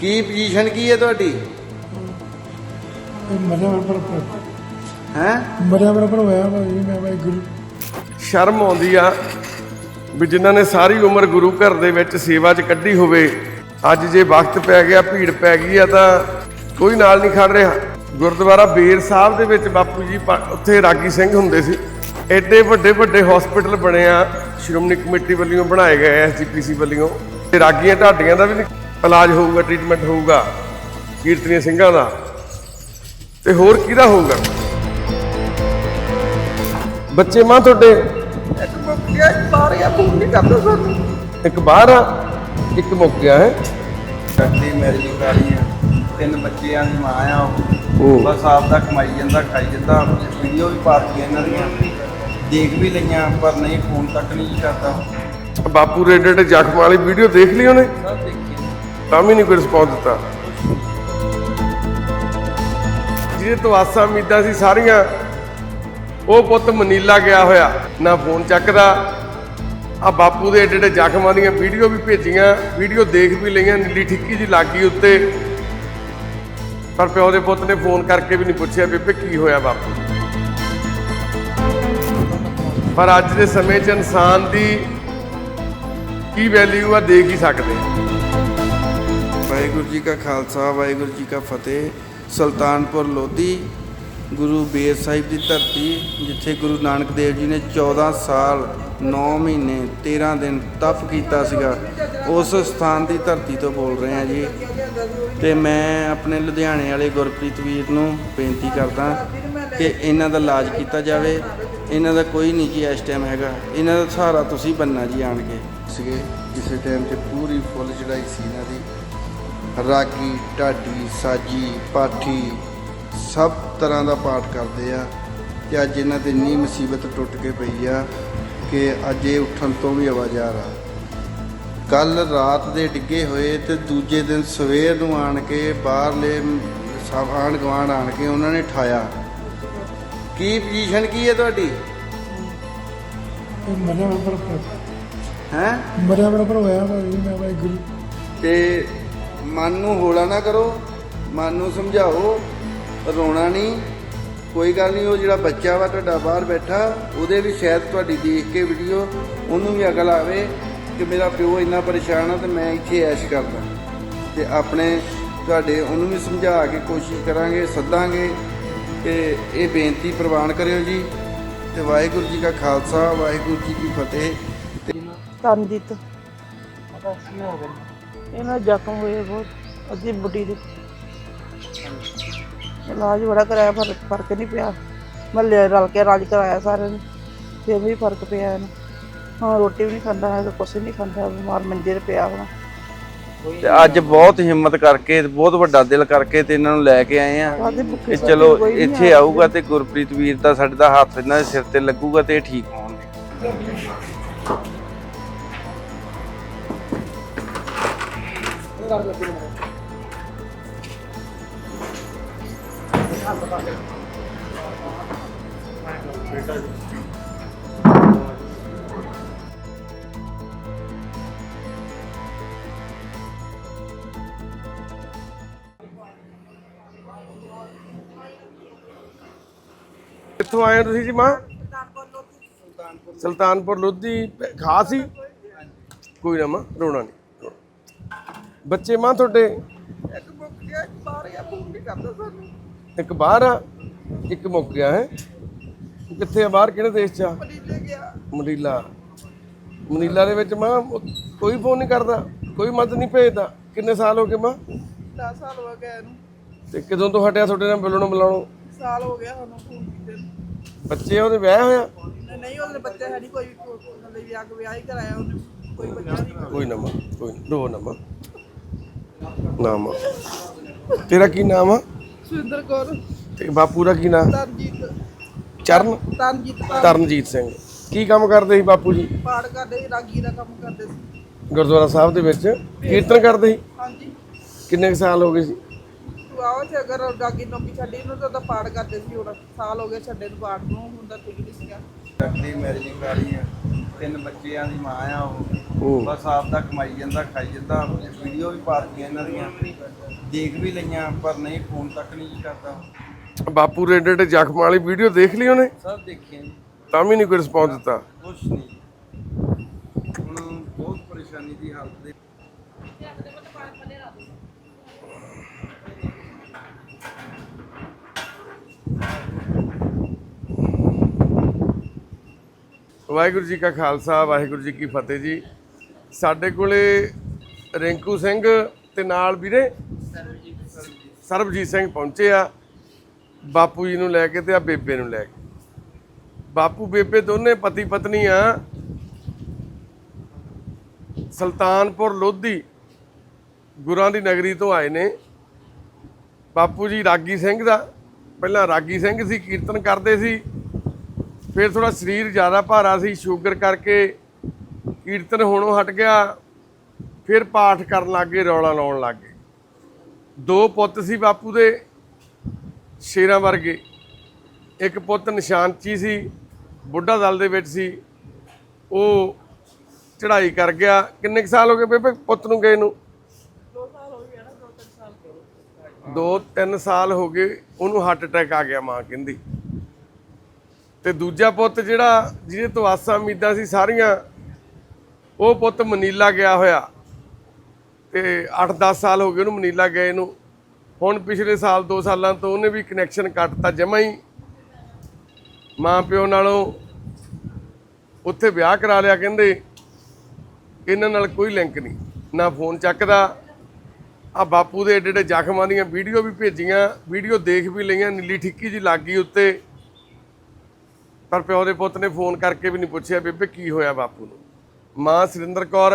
ਕੀ position ਕੀ ਹੈ ਤੁਹਾਡੀ? ਮਰਿਆ ਬਰਾਬਰ ਹੈ? ਮਰਿਆ ਬਰਾਬਰ ਹੋਇਆ ਭਾਈ ਮੈਂ ਵਾਹਿਗੁਰੂ। ਸ਼ਰਮ ਆਉਂਦੀ ਆ ਵੀ ਜਿਨ੍ਹਾਂ ਨੇ ਸਾਰੀ ਉਮਰ ਗੁਰੂ ਘਰ ਦੇ ਵਿੱਚ ਸੇਵਾ 'ਚ ਕੱਢੀ ਹੋਵੇ ਅੱਜ ਜੇ ਵਕਤ ਪੈ ਗਿਆ ਭੀੜ ਪੈ ਗਈ ਆ ਤਾਂ ਕੋਈ ਨਾਲ ਨਹੀਂ ਖੜ ਰਿਹਾ। ਗੁਰਦੁਆਰਾ ਬੇਰ ਸਾਹਿਬ ਦੇ ਵਿੱਚ ਬਾਪੂ ਜੀ ਉੱਥੇ ਰਾਗੀ ਸਿੰਘ ਹੁੰਦੇ ਸੀ। ਐਡੇ ਵੱਡੇ ਵੱਡੇ ਹਸਪੀਟਲ ਬਣੇ ਆ ਸ਼੍ਰੋਮਣੀ ਕਮੇਟੀ ਵੱਲੋਂ ਬਣਾਏ ਗਏ ਐਸਜੀਪੀਸੀ ਵੱਲੋਂ। ਤੇ ਰਾਗੀਆਂ ਢਾਡੀਆਂ ਦਾ ਵੀ ਇਲਾਜ ਹੋਊਗਾ ਟ੍ਰੀਟਮੈਂਟ ਹੋਊਗਾ ਕੀਰਤਨੀਆਂ ਸਿੰਘਾਂ ਦਾ। ਤੇ ਹੋਰ ਕਿਹਦਾ ਹੋਊਗਾ? ਬੱਚੇ ਮਾਂ ਤੁਹਾਡੇ? ਇੱਕ ਮੁੱਕ ਗਿਆ ਇੱਕ ਬਾਹਰ ਗਿਆ ਫੋਨ ਨਹੀਂ ਕਰਦਾ ਸਾਨੂੰ। ਇੱਕ ਬਾਹਰ ਆ ਇੱਕ ਮੁੱਕ ਗਿਆ ਹੈ ਕਰਦੀ ਮੈਰਿਜ ਕਰਾਈ ਆ। ਤਿੰਨ ਬੱਚਿਆਂ ਦੀ ਮਾਂ ਆ ਉਹ। ਬਸ ਆਪ ਦਾ ਕਮਾਈ ਜਾਂਦਾ ਖਾਈ ਜਾਂਦਾ ਵੀਡੀਓ ਵੀ ਪਾਤੀਆਂ ਇਹਨਾਂ ਦੀਆਂ। ਦੇਖ ਵੀ ਲਈਆਂ ਪਰ ਨਹੀਂ ਫੋਨ ਤੱਕ ਨਹੀਂ ਕਰਦਾ। ਬਾਪੂ ਰੇਡੇ ਦੇ ਜ਼ਖਮ ਵਾਲੀ ਵੀਡੀਓ ਦੇਖ ਲਈ ਉਹਨੇ? ਸਭ ਦੇਖੀ। ਤਾਂ ਵੀ ਨਹੀਂ ਕੋਈ ਰਿਸਪੌਂਸ ਦਿੱਤਾ। ਜਿਹਦੇ ਤੋਂ ਆਸਾਂ ਉਮੀਦਾਂ ਸੀ ਸਾਰੀਆਂ, ਉਹ ਪੁੱਤ ਮਨੀਲਾ ਗਿਆ ਹੋਇਆ। ਨਾ ਫੋਨ ਚੱਕਦਾ ਆ ਬਾਪੂ ਦੇ ਏਡੇ ਏਡੇ ਜ਼ਖਮਾਂ ਦੀਆਂ ਵੀਡੀਓ ਵੀ ਭੇਜੀਆਂ, ਵੀਡੀਓ ਦੇਖ ਵੀ ਲਈਆਂ, ਨੀਲੀ ਠਿੱਕੀ ਜੀ ਲੱਗੀ ਉੱਤੇ। ਪਰ ਪਿਓ ਦੇ ਪੁੱਤ ਨੇ ਫੋਨ ਕਰਕੇ ਵੀ ਨਹੀਂ ਪੁੱਛਿਆ ਬੇਬੇ ਕੀ ਹੋਇਆ ਬਾਪੂ। ਪਰ ਅੱਜ ਦੇ ਸਮੇਂ 'ਚ ਇਨਸਾਨ ਦੀ ਕੀ ਵੈਲਿਊ ਆ, ਦੇਖ ਹੀ ਸਕਦੇ ਹਾਂ ਵਾਹਿਗੁਰੂ ਜੀ ਕਾ ਖਾਲਸਾ, ਵਾਹਿਗੁਰੂ ਜੀ ਕਾ ਫਤਿਹ। ਸੁਲਤਾਨਪੁਰ ਲੋਧੀ, ਗੁਰੂ ਬੇਰ ਸਾਹਿਬ ਦੀ ਧਰਤੀ, ਜਿੱਥੇ ਗੁਰੂ ਨਾਨਕ ਦੇਵ ਜੀ ਨੇ 14 ਸਾਲ 9 ਮਹੀਨੇ 13 ਦਿਨ ਤਪ ਕੀਤਾ ਸੀਗਾ, ਉਸ ਸਥਾਨ ਦੀ ਧਰਤੀ ਤੋਂ ਬੋਲ ਰਹੇ ਹਾਂ ਜੀ। ਤੇ ਮੈਂ ਆਪਣੇ ਲੁਧਿਆਣੇ ਵਾਲੇ ਗੁਰਪ੍ਰੀਤ ਵੀਰ ਨੂੰ ਬੇਨਤੀ ਕਰਦਾ ਕਿ ਇਹਨਾਂ ਦਾ ਇਲਾਜ ਕੀਤਾ ਜਾਵੇ। ਇਹਨਾਂ ਦਾ ਕੋਈ ਨਹੀਂ ਜੀ ਇਸ ਟਾਈਮ ਹੈਗਾ। ਇਹਨਾਂ ਦਾ ਸਹਾਰਾ ਤੁਸੀਂ ਬੰਨਾ ਜੀ ਆਣ ਕੇ। ਸੀਗੇ। ਕਿਸੇ ਟਾਈਮ ਤੇ ਪੂਰੀ ਫੁੱਲ ਚੜਾਈ ਸੀ ਇਹਨਾਂ ਦੀ। ਰਾਗੀ ਢਾਡੀ ਸਾਜੀ ਪਾਠੀ ਸਭ ਤਰ੍ਹਾਂ ਦਾ ਪਾਠ ਕਰਦੇ ਆ ਤੇ ਅੱਜ ਇਹਨਾਂ ਤੇ ਇੰਨੀ ਮੁਸੀਬਤ ਟੁੱਟ ਕੇ ਪਈ ਆ ਕਿ ਅੱਜ ਇਹ ਉੱਠਣ ਤੋਂ ਵੀ ਆਵਾਜ਼ਾਰ ਆ। ਕੱਲ ਰਾਤ ਦੇ ਡਿੱਗੇ ਹੋਏ ਤੇ ਦੂਜੇ ਦਿਨ ਸਵੇਰ ਨੂੰ ਆਣ ਕੇ ਬਾਹਰਲੇ ਸਭ ਆਂਢ ਗੁਆਂਢ ਆਣ ਕੇ ਉਹਨਾਂ ਨੇ ਠਾਇਆ। ਕੀ ਪੋਜੀਸ਼ਨ ਕੀ ਹੈ ਤੁਹਾਡੀ? ਮਰਿਆ ਬਰਾਬਰ ਹੈ? ਮਰਿਆ ਬਰਾਬਰ ਹੋਇਆ ਭਾਈ ਮੈਂ ਵਾਹਿਗੁਰੂ ਤੇ ਮਨ ਨੂੰ ਹੋਲਾ ਨਾ ਕਰੋ ਮਨ ਨੂੰ ਸਮਝਾਓ ਰੋਣਾ ਨਹੀਂ। ਕੋਈ ਗੱਲ ਨਹੀਂ ਉਹ ਜਿਹੜਾ ਬੱਚਾ ਵਾ ਤੁਹਾਡਾ ਬਾਹਰ ਬੈਠਾ ਉਹਦੇ ਵੀ ਸ਼ਾਇਦ ਤੁਹਾਡੀ ਦੇਖ ਕੇ ਵੀਡੀਓ ਉਹਨੂੰ ਵੀ ਅਕਲ ਆਵੇ ਕਿ ਮੇਰਾ ਪਿਓ ਇੰਨਾ ਪਰੇਸ਼ਾਨ ਆ ਤੇ ਮੈਂ ਇੱਥੇ ਐਸ਼ ਕਰਦਾ। ਤੇ ਆਪਣੇ ਤੁਹਾਡੇ ਉਹਨੂੰ ਵੀ ਸਮਝਾ ਕੇ ਕੋਸ਼ਿਸ਼ ਕਰਾਂਗੇ ਸੱਦਾਂਗੇ ਕਿ ਇਹ ਬੇਨਤੀ ਪ੍ਰਵਾਨ ਕਰਿਓ ਜੀ। ਤੇ ਵਾਹਿਗੁਰੂ ਜੀ ਕਾ ਖਾਲਸਾ ਵਾਹਿਗੁਰੂ ਜੀ ਕੀ ਫਤਿਹ। ਤਨਜੀਤ। ਇਹਨਾਂ ਜ਼ਖਮ ਹੋਏ ਬਹੁਤ ਅੱਧੀ ਬੁੱਢੀ ਦੇ। ਇਲਾਜ ਬੜਾ ਕਰਾਇਆ ਪਰ ਫ਼ਰਕ ਨਹੀਂ ਪਿਆ। ਮਹੱਲੇ ਰਲ ਕੇ ਇਲਾਜ ਕਰਾਇਆ ਸਾਰਿਆਂ ਨੇ ਫਿਰ ਵੀ ਫ਼ਰਕ ਪਿਆ ਇਹਨੂੰ। ਹਾਂ ਰੋਟੀ ਵੀ ਨਹੀਂ ਖਾਂਦਾ ਹੈ ਕੁਛ ਨਹੀਂ ਖਾਂਦਾ ਬਿਮਾਰ ਮੰਜੇ ਤੇ ਪਿਆ ਹੁਣ। ਤੇ ਅੱਜ ਬਹੁਤ ਹਿੰਮਤ ਕਰਕੇ ਬਹੁਤ ਵੱਡਾ ਦਿਲ ਕਰਕੇ ਤੇ ਇਹਨਾਂ ਨੂੰ ਲੈ ਕੇ ਆਏ ਆ। ਕਿ ਚਲੋ ਇੱਥੇ। ਆਊਗਾ ਤੇ ਗੁਰਪ੍ਰੀਤ ਵੀਰ ਦਾ ਸਾਡੇ ਦਾ ਹੱਥ ਇਹਨਾਂ ਦੇ ਸਿਰ ਤੇ ਲੱਗੂਗਾ ਤੇ ਇਹ ਠੀਕ ਹੋਣਗੇ। ਕਿੱਥੋਂ ਆਏ ਹੋ ਤੁਸੀਂ ਜੀ ਮਾਂ? ਸੁਲਤਾਨਪੁਰ ਲੋਧੀ। ਖਾਸ ਹੀ? ਕੋਈ ਨਾ ਮਾਂ ਰੋਣਾ ਨਹੀਂ। ਬੱਚੇ ਮਾਂ ਤੁਹਾਡੇ? ਇੱਕ ਮੁੱਕ ਗਿਆ ਇੱਕ ਬਾਹਰ ਗਿਆ ਫੋਨ ਨਹੀਂ ਕਰਦਾ ਸਾਨੂੰ। ਇੱਕ ਬਾਹਰ ਆ? ਇੱਕ ਮੁੱਕ ਗਿਆ ਹੈ? ਕਿੱਥੇ ਆ ਬਾਹਰ? ਕਿਹੜੇ ਦੇਸ਼ ਚ ਆ? ਪਲੀਲੇ ਗਿਆ। ਮਨੀਲਾ ਮਨੀਲਾ ਦੇ ਵਿੱਚ ਮਾਂ ਕੋਈ ਫੋਨ ਨਹੀਂ ਕਰਦਾ ਕੋਈ ਮਦਦ ਨਹੀਂ ਭੇਜਦਾ। ਕਿੰਨੇ ਸਾਲ ਹੋ ਗਏ ਮਾਂ? 10 ਸਾਲ ਹੋ ਗਏ ਇਹਨੂੰ। ਤੇ ਕਦੋਂ ਤੋਂ ਹਟਿਆ ਤੁਹਾਡੇ ਨਾਲ ਮਿਲਣੋਂ ਮਿਲਾਉਣੋਂ ਸਾਲ ਹੋ ਗਿਆ ਸਾਨੂੰ ਫੋਨ ਕੀਤੇ ਨੂੰ। ਬੱਚੇ ਉਹਦੇ ਵਿਆਹ ਹੋਇਆ? ਨਹੀਂ- ਨਹੀਂ ਉਹਦੇ ਬੱਚੇ ਹੈ ਨਹੀਂ ਕੋਈ। ਉਹਦੇ ਵਿਆਹ ਵਿਆਹ ਹੀ ਕਰਾਇਆ ਉਹਨੇ। ਕੋਈ ਬੱਚਾ ਨਹੀਂ ਕੋਈ ਨਾ ਮਾਂ ਕੋਈ ਨਾ ਰੋ ਨਾ ਮਾਂ। ਨਾ ਮਾਂ ਤੇਰਾ ਕੀ ਨਾਮ ਆ? ਸੁਰਿੰਦਰ ਕੌਰ। ਤੇ ਬਾਪੂ ਦਾ ਕੀ ਨਾਮ? ਤਰਨਜੀਤ। ਚਰਨ? ਤਰਨਜੀਤ ਪਾਠ ਤਰਨਜੀਤ ਸਿੰਘ। ਕੀ ਕੰਮ ਕਰਦੇ ਸੀ ਬਾਪੂ ਜੀ? ਪਾਠ ਕਰਦੇ ਸੀ ਰਾਗੀ ਦਾ ਕੰਮ ਕਰਦੇ ਸੀ। ਗੁਰਦੁਆਰਾ ਸਾਹਿਬ ਦੇ ਵਿੱਚ ਕੀਰਤਨ ਕਰਦੇ ਸੀ? ਹਾਂਜੀ। ਕਿੰਨੇ ਕੁ ਸਾਲ ਹੋ ਗਏ ਸੀ? ਆਓ ਤੇ ਅਗਰ ਰਾਗੀ ਨੌਕਰੀ ਛੱਡੀ ਨੂੰ ਤਾਂ ਪਾਠ ਕਰਦੇ ਸੀ ਹੁਣ। ਸਾਲ ਹੋ ਗਏ ਛੱਡੇ ਨੂੰ ਪਾਠ ਨੂੰ ਹੁੰਦਾ ਠੀਕ ਨਹੀਂ ਸੀਗਾ। ਡਾਕਟਰੀ ਮੈਰਿਜ ਕਰਾਈ ਆ। ਤਿੰਨ ਬੱਚਿਆਂ ਦੀ ਮਾਂ ਆ ਉਹ। ਉਹ ਬਸ ਆਪ ਦਾ ਕਮਾਈ ਜਾਂਦਾ ਖਾਈ ਜਾਂਦਾ। ਵੀਡੀਓ ਵੀ ਪਾਤੀਆਂ ਇਹਨਾਂ ਦੀਆਂ। ਦੇਖ ਵੀ ਲਈਆਂ ਪਰ ਨਹੀਂ ਫੋਨ ਤੱਕ ਨਹੀਂ ਜੀ ਕਰਦਾ। ਬਾਪੂ ਰੇਡੇ ਦੇ ਜ਼ਖਮ ਵਾਲੀ ਵੀਡੀਓ ਦੇਖ ਲਈ ਉਹਨੇ? ਸਭ ਦੇਖਿਆ ਜੀ। ਤਾਂ ਵੀ ਨਹੀਂ ਕੋਈ ਰਿਸਪੌਂਸ ਦਿੱਤਾ? ਕੁਛ ਨਹੀਂ। ਹੁਣ ਬਹੁਤ ਪਰੇਸ਼ਾਨੀ ਦੀ ਹਾਲਤ ਦੇ ਵਾਹਿਗੁਰੂ ਜੀ ਕਾ ਖਾਲਸਾ ਵਾਹਿਗੁਰੂ ਜੀ ਕੀ ਫਤਿਹ ਜੀ। ਸਾਡੇ ਕੋਲੇ ਰਿੰਕੂ ਸਿੰਘ ਤੇ ਨਾਲ ਵੀਰੇ ਸਰਬਜੀਤ ਸਿੰਘ ਪਹੁੰਚੇ ਆ। ਬਾਪੂ ਜੀ ਨੂੰ ਲੈ ਕੇ ਤੇ ਆ ਬੇਬੇ ਨੂੰ ਲੈ ਕੇ। ਬਾਪੂ, ਬੇਬੇ ਦੋਨੇ ਪਤੀ ਪਤਨੀ ਆ। ਸੁਲਤਾਨਪੁਰ ਲੋਧੀ ਗੁਰਾਂ ਦੀ ਨਗਰੀ ਤੋਂ ਆਏ ਨੇ। ਬਾਪੂ ਜੀ ਰਾਗੀ ਸਿੰਘ ਦਾ। ਪਹਿਲਾਂ ਰਾਗੀ ਸਿੰਘ ਸੀ, ਕੀਰਤਨ ਕਰਦੇ ਸੀ। ਫਿਰ ਥੋੜਾ ਸਰੀਰ ਜ਼ਿਆਦਾ ਭਾਰਾ ਸੀ, ਸ਼ੂਗਰ ਕਰਕੇ ਕੀਰਤਨ ਹੋਣੋਂ ਹਟ ਗਿਆ, ਫਿਰ ਪਾਠ ਕਰਨ ਲੱਗੇ, ਰੌਲਾ ਲਾਉਣ ਲੱਗੇ। ਦੋ ਪੁੱਤ ਸੀ ਬਾਪੂ ਦੇ, ਸ਼ੇਰਾਂ ਵਰਗੇ। ਇੱਕ ਪੁੱਤ ਨਿਸ਼ਾਨਚੀ ਸੀ, ਬੁੱਢਾ ਦਲ ਦੇ ਵਿੱਚ ਸੀ। ਉਹ ਚੜ੍ਹਾਈ ਕਰ ਗਿਆ। ਕਿੰਨੇ ਕੁ ਸਾਲ ਹੋ ਗਏ ਬੇਬੇ ਪੁੱਤ ਨੂੰ ਗਏ ਨੂੰ? 2-3 ਸਾਲ ਹੋ ਗਏ, ਉਹਨੂੰ ਹਾਰਟ ਅਟੈਕ ਆ ਗਿਆ ਮਾਂ ਕਹਿੰਦੀ। ਤੇ ਦੂਜਾ ਪੁੱਤ ਜਿਹੜਾ, ਜਿਹਦੇ ਤੋਂ ਆਸਾਂ ਉਮੀਦਾਂ ਸੀ ਸਾਰੀਆਂ ਉਹ ਪੁੱਤ ਮਨੀਲਾ ਗਿਆ ਹੋਇਆ ਤੇ 8-10 ਸਾਲ ਹੋ ਗਏ ਉਹਨੂੰ ਮਨੀਲਾ ਗਏ ਨੂੰ। ਹੁਣ ਪਿਛਲੇ ਸਾਲ 2 ਸਾਲਾਂ ਤੋਂ ਉਹਨੇ ਵੀ ਕਨੈਕਸ਼ਨ ਕੱਟਤਾ ਜਮਾ ਹੀ। ਮਾਂ ਪਿਓ ਨਾਲੋਂ ਉੱਥੇ ਵਿਆਹ ਕਰਾ ਲਿਆ ਕਹਿੰਦੇ, ਇਹਨਾਂ ਨਾਲ ਕੋਈ ਲਿੰਕ ਨਹੀਂ, ਨਾ ਫੋਨ ਚੱਕਦਾ। ਆ ਬਾਪੂ ਦੇ ਏਡੇ ਏਡੇ ਜ਼ਖਮਾਂ ਦੀਆਂ ਵੀਡੀਓ ਵੀ ਭੇਜੀਆਂ, ਵੀਡੀਓ ਦੇਖ ਵੀ ਲਈਆਂ, ਨੀਲੀ ਠਿੱਕੀ ਜੀ ਲੱਗ ਗਈ ਉੱਤੇ। ਪਰ ਪਿਓ ਦੇ ਪੁੱਤ ਨੇ ਫੋਨ ਕਰਕੇ ਵੀ ਨਹੀਂ ਪੁੱਛਿਆ ਬੇਬੇ ਕੀ ਹੋਇਆ ਬਾਪੂ ਨੂੰ। ਮਾਂ ਸੁਰਿੰਦਰ ਕੌਰ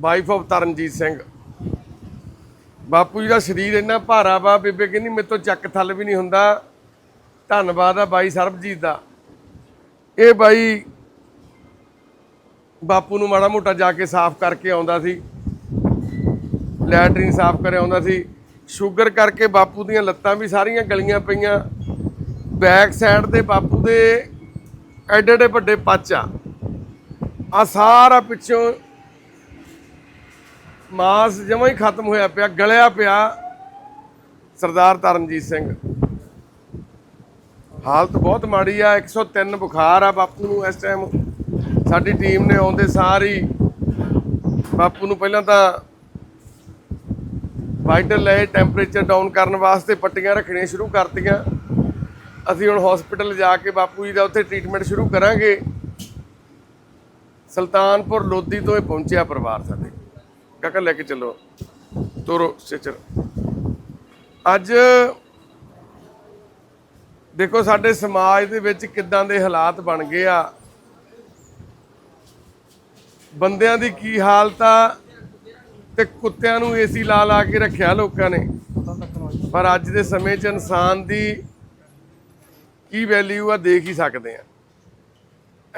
ਵਾਈਫ ਆਫ ਤਰਨਜੀਤ ਸਿੰਘ। ਬਾਪੂ ਜੀ ਦਾ ਸਰੀਰ ਇੰਨਾ ਭਾਰਾ ਵਾ ਬੇਬੇ ਕਹਿੰਦੀ ਮੇਰੇ ਤੋਂ ਚੱਕ ਥੱਲ ਵੀ ਨਹੀਂ ਹੁੰਦਾ। ਧੰਨਵਾਦ ਆ ਬਾਈ ਸਰਬਜੀਤ ਦਾ। ਇਹ ਬਾਈ ਬਾਪੂ ਨੂੰ ਮਾੜਾ ਮੋਟਾ ਜਾ ਕੇ ਸਾਫ਼ ਕਰਕੇ ਆਉਂਦਾ ਸੀ। ਲੈਟਰਿਨ ਸਾਫ਼ ਕਰਿਆ ਆਉਂਦਾ ਸੀ। ਸ਼ੂਗਰ ਕਰਕੇ ਬਾਪੂ ਦੀਆਂ ਲੱਤਾਂ ਵੀ ਸਾਰੀਆਂ ਗਲੀਆਂ ਪਈਆਂ। ਬੈਕ ਸਾਈਡ ਤੇ ਬਾਪੂ ਦੇ ਐਡੇ ਐਡੇ ਵੱਡੇ ਪੱਚ ਆ। ਆ ਸਾਰਾ ਪਿੱਛੋਂ ਮਾਸ ਜਮਾਂ ਹੀ ਖਤਮ ਹੋਇਆ ਪਿਆ, ਗਲਿਆ ਪਿਆ ਸਰਦਾਰ ਤਰਨਜੀਤ ਸਿੰਘ। ਹਾਲਤ ਬਹੁਤ ਮਾੜੀ ਆ 103 ਬੁਖਾਰ ਆ ਬਾਪੂ ਨੂੰ ਇਸ ਟਾਈਮ ਸਾਡੀ ਟੀਮ ਨੇ ਆਉਂਦੇ ਸਾਰੀ ਬਾਪੂ ਨੂੰ ਪਹਿਲਾਂ ਤਾਂ ਵਾਈਟਲ ਲਏ ਟੈਂਪਰੇਚਰ ਡਾਊਨ ਕਰਨ ਵਾਸਤੇ ਪੱਟੀਆਂ ਰੱਖਣੀਆਂ ਸ਼ੁਰੂ ਕਰਤੀਆਂ। ਅਸੀਂ ਹੁਣ ਹਸਪੀਟਲ ਜਾ ਕੇ ਬਾਪੂ ਜੀ ਦਾ ਉੱਥੇ ਟ੍ਰੀਟਮੈਂਟ ਸ਼ੁਰੂ ਕਰਾਂਗੇ। ਸੁਲਤਾਨਪੁਰ ਲੋਧੀ ਤੋਂ ਇਹ ਪਹੁੰਚਿਆ ਪਰਿਵਾਰ ਸਾਡੇ। ਕਾਕਾ, ਲੈ ਕੇ ਚੱਲੋ। ਤੋਰੋ ਸਟੇਚਰ ਅੱਜ ਦੇਖੋ, ਸਾਡੇ ਸਮਾਜ ਦੇ ਵਿੱਚ ਕਿੱਦਾਂ ਦੇ ਹਾਲਾਤ ਬਣ ਗਏ ਆ। ਬੰਦਿਆਂ ਦੀ ਕੀ ਹਾਲਤ ਆ ਤੇ ਕੁੱਤਿਆਂ ਨੂੰ ਏਸੀ ਲਾ ਲਾ ਕੇ ਰੱਖਿਆ ਲੋਕਾਂ ਨੇ। ਪਰ ਅੱਜ ਦੇ ਸਮੇਂ 'ਚ ਇਨਸਾਨ ਦੀ ਕੀ ਵੈਲਿਊ ਆ, ਦੇਖ ਹੀ ਸਕਦੇ ਆ।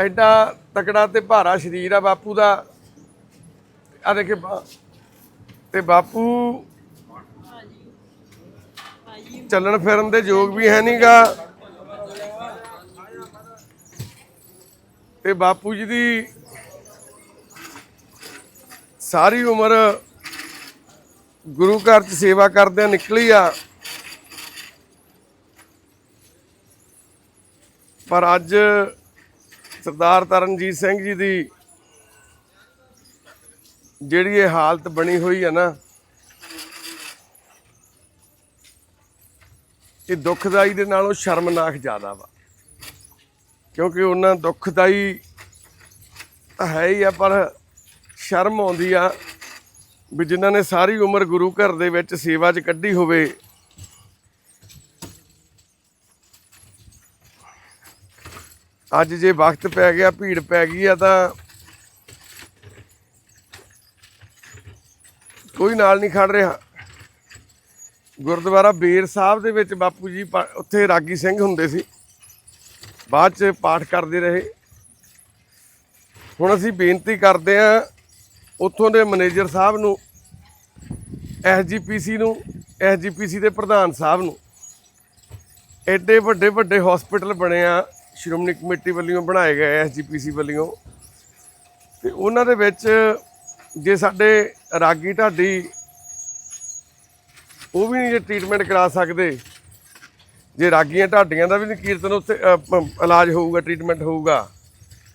ਐਡਾ ਤਕੜਾ ਤੇ ਭਾਰਾ ਸਰੀਰ ਆ ਬਾਪੂ ਦਾ। ਆ ਦੇਖੇ ਤੇ ਬਾਪੂ ਚੱਲਣ ਫਿਰਨ ਦੇ ਯੋਗ ਵੀ ਹੈ ਨਹੀਂਗਾ ਤੇ ਬਾਪੂ ਜੀ ਦੀ ਸਾਰੀ ਉਮਰ ਗੁਰੂ ਘਰ 'ਚ ਸੇਵਾ ਕਰਦਿਆਂ ਨਿਕਲੀ ਆ। ਪਰ ਅੱਜ ਸਰਦਾਰ ਤਰਨਜੀਤ ਸਿੰਘ ਜੀ ਦੀ ਜਿਹੜੀ ਇਹ ਹਾਲਤ ਬਣੀ ਹੋਈ ਹੈ ਨਾ, ਇਹ ਦੁੱਖਦਾਈ ਦੇ ਨਾਲੋਂ ਸ਼ਰਮਨਾਕ ਜ਼ਿਆਦਾ ਵਾ। ਕਿਉਂਕਿ ਉਹਨਾਂ ਦੁੱਖਦਾਈ ਤਾਂ ਹੈ ਹੀ ਆ, ਪਰ ਸ਼ਰਮ ਆਉਂਦੀ ਆ ਵੀ ਜਿਨ੍ਹਾਂ ਨੇ ਸਾਰੀ ਉਮਰ ਗੁਰੂ ਘਰ ਦੇ ਵਿੱਚ ਸੇਵਾ 'ਚ ਕੱਢੀ ਹੋਵੇ ਅੱਜ ਜੇ ਵਕਤ ਪੈ ਗਿਆ, ਭੀੜ ਪੈ ਗਈ ਆ ਤਾਂ ਕੋਈ ਨਾਲ ਨਹੀਂ ਖੜ ਰਿਹਾ। ਗੁਰਦੁਆਰਾ ਬੇਰ ਸਾਹਿਬ ਦੇ ਵਿੱਚ ਬਾਪੂ ਜੀ ਉੱਥੇ ਰਾਗੀ ਸਿੰਘ ਹੁੰਦੇ ਸੀ। ਬਾਅਦ ਚ ਪਾਠ ਕਰਦੇ ਰਹੇ। ਹੁਣ ਅਸੀਂ ਬੇਨਤੀ ਕਰਦੇ ਹਾਂ, ਉੱਥੋਂ ਦੇ ਮੈਨੇਜਰ ਸਾਹਿਬ ਨੂੰ ਐਸਜੀਪੀਸੀ ਨੂੰ ਐਸਜੀਪੀਸੀ ਦੇ ਪ੍ਰਧਾਨ ਸਾਹਿਬ ਨੂੰ, ਐਡੇ ਵੱਡੇ ਵੱਡੇ ਹਸਪੀਟਲ ਬਣੇ ਆ। ਸ਼੍ਰੋਮਣੀ ਕਮੇਟੀ ਵੱਲੋਂ ਬਣਾਏ ਗਏ ਐਸਜੀਪੀਸੀ ਵੱਲੋਂ। ਤੇ ਉਹਨਾਂ ਦੇ ਵਿੱਚ ਜੇ ਸਾਡੇ ਰਾਗੀ ਢਾਡੀ ਉਹ ਵੀ ਨਹੀਂ ਜੇ ਟ੍ਰੀਟਮੈਂਟ ਕਰਾ ਸਕਦੇ, ਜੇ ਰਾਗੀਆਂ ਢਾਡੀਆਂ ਦਾ ਵੀ ਨਹੀਂ ਕੀਰਤਨ ਉੱਥੇ ਇਲਾਜ ਹੋਊਗਾ ਟ੍ਰੀਟਮੈਂਟ ਹੋਊਗਾ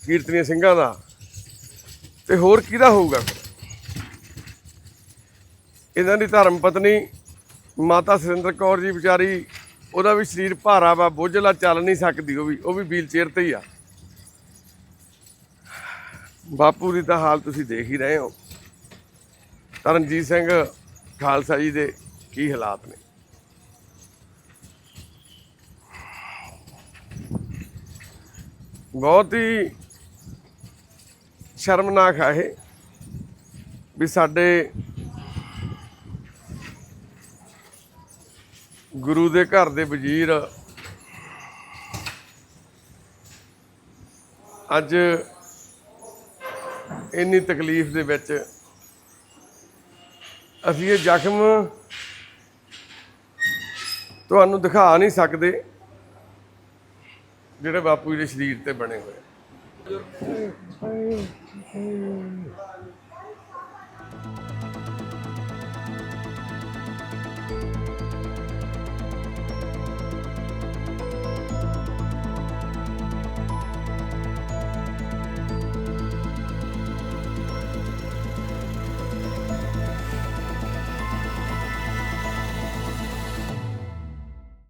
ਕੀਰਤਨੀ ਸਿੰਘਾਂ ਦਾ, ਤੇ ਹੋਰ ਕਿਹਦਾ ਹੋਊਗਾ? ਇਹਨਾਂ ਦੀ ਧਰਮ ਪਤਨੀ ਮਾਤਾ ਸੁਰਿੰਦਰ ਕੌਰ ਜੀ ਵਿਚਾਰੀ ਉਹਦਾ ਵੀ ਸਰੀਰ ਭਾਰਾ ਵਾ ਬੋਝਲਾ ਚੱਲ ਨਹੀਂ ਸਕਦੀ ਉਹ ਵੀ ਉਹ ਵੀ ਵੀਲ ਚੇਅਰ ਤੇ ਹੀ ਆ। ਬਾਪੂ ਦੀ ਤਾਂ ਹਾਲ ਤੁਸੀਂ ਦੇਖ ਹੀ ਰਹੇ ਹੋ। ਤਰਨਜੀਤ ਸਿੰਘ ਖਾਲਸਾ ਜੀ ਦੇ ਕੀ ਹਾਲਾਤ ਨੇ? ਬਹੁਤ ਹੀ ਸ਼ਰਮਨਾਕ ਆ ਇਹ ਵੀ ਸਾਡੇ ਗੁਰੂ ਦੇ ਘਰ ਦੇ ਵਜ਼ੀਰ। ਅੱਜ ਇੰਨੀ ਤਕਲੀਫ ਦੇ ਵਿੱਚ ਅਸੀਂ ਇਹ ਜ਼ਖਮ ਤੁਹਾਨੂੰ ਦਿਖਾ ਨਹੀਂ ਸਕਦੇ, ਜਿਹੜੇ ਬਾਪੂ ਜੀ ਦੇ ਸਰੀਰ ਤੇ ਬਣੇ ਹੋਏ।